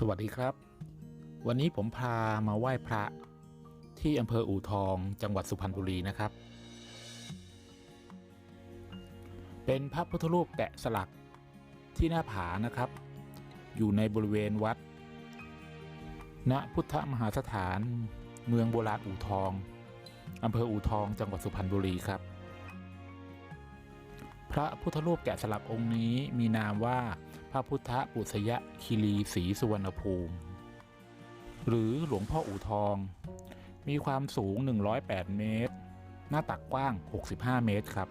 สวัสดีครับ วันนี้ผมพามาไหว้พระที่อำเภออู่ทองจังหวัดสุพรรณบุรีนะครับ เป็นพระพุทธรูปแกะสลักที่หน้าผานะครับ อยู่ในบริเวณวัด ณพุทธมหาสถาน เมืองโบราณอู่ทองอำเภออู่ทองจังหวัดสุพรรณบุรีครับ พระพุทธรูปแกะสลักองค์นี้มีนามว่า พระพุทธปุษยคีรีศรีสุวรรณภูมิ หรือหลวงพ่ออู่ทอง มีความสูง 108 เมตร หน้าตักกว้าง 65 เมตรครับ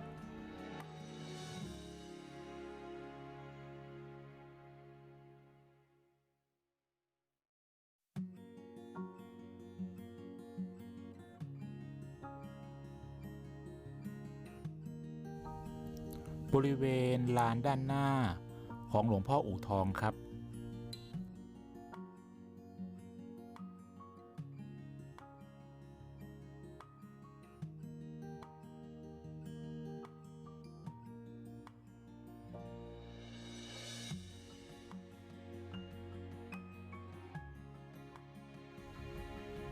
บริเวณลานด้านหน้า ของหลวงพ่ออู่ทองครับ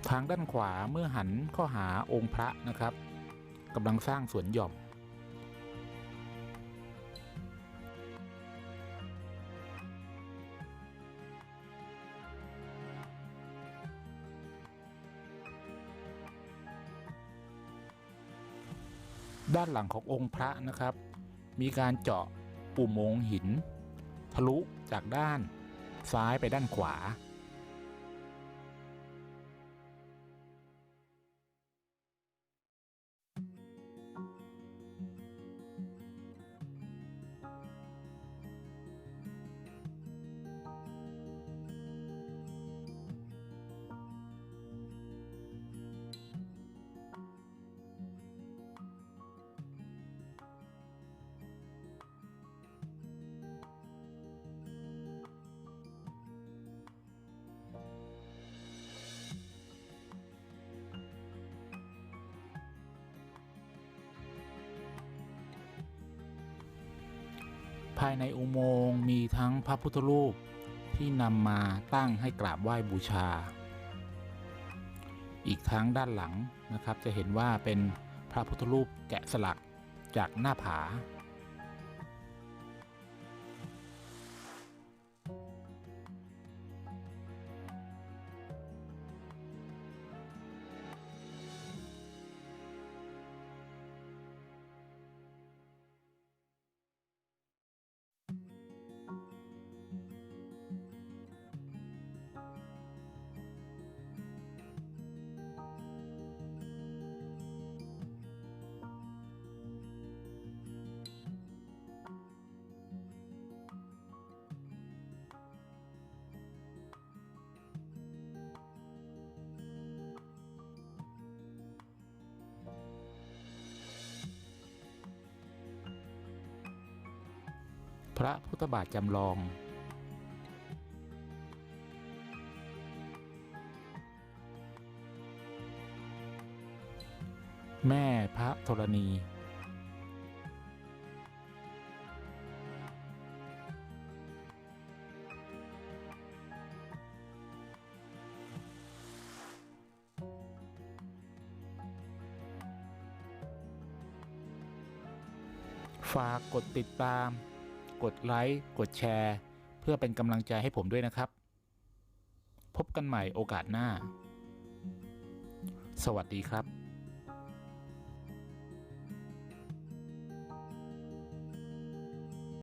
ทางด้านขวาเมื่อหันเข้าหาองค์พระนะครับกำลังสร้างสวนหย่อม ด้านหลังขององค์พระนะครับ มีการเจาะอุโมงหิน ทะลุจากด้านซ้ายไปด้านขวา ภายในอุโมงค์มีทั้งพระพุทธรูปที่นำมาตั้งให้กราบไหว้บูชา อีกทั้งด้านหลังนะครับจะเห็นว่าเป็นพระพุทธรูปแกะสลักจากหน้าผา ระพุทธบาทจำลอง แม่พระธรณี ฝากกดติดตาม กดไลค์กดแชร์ เพื่อเป็นกำลังใจให้ผมด้วยนะครับ พบกันใหม่โอกาสหน้า สวัสดีครับ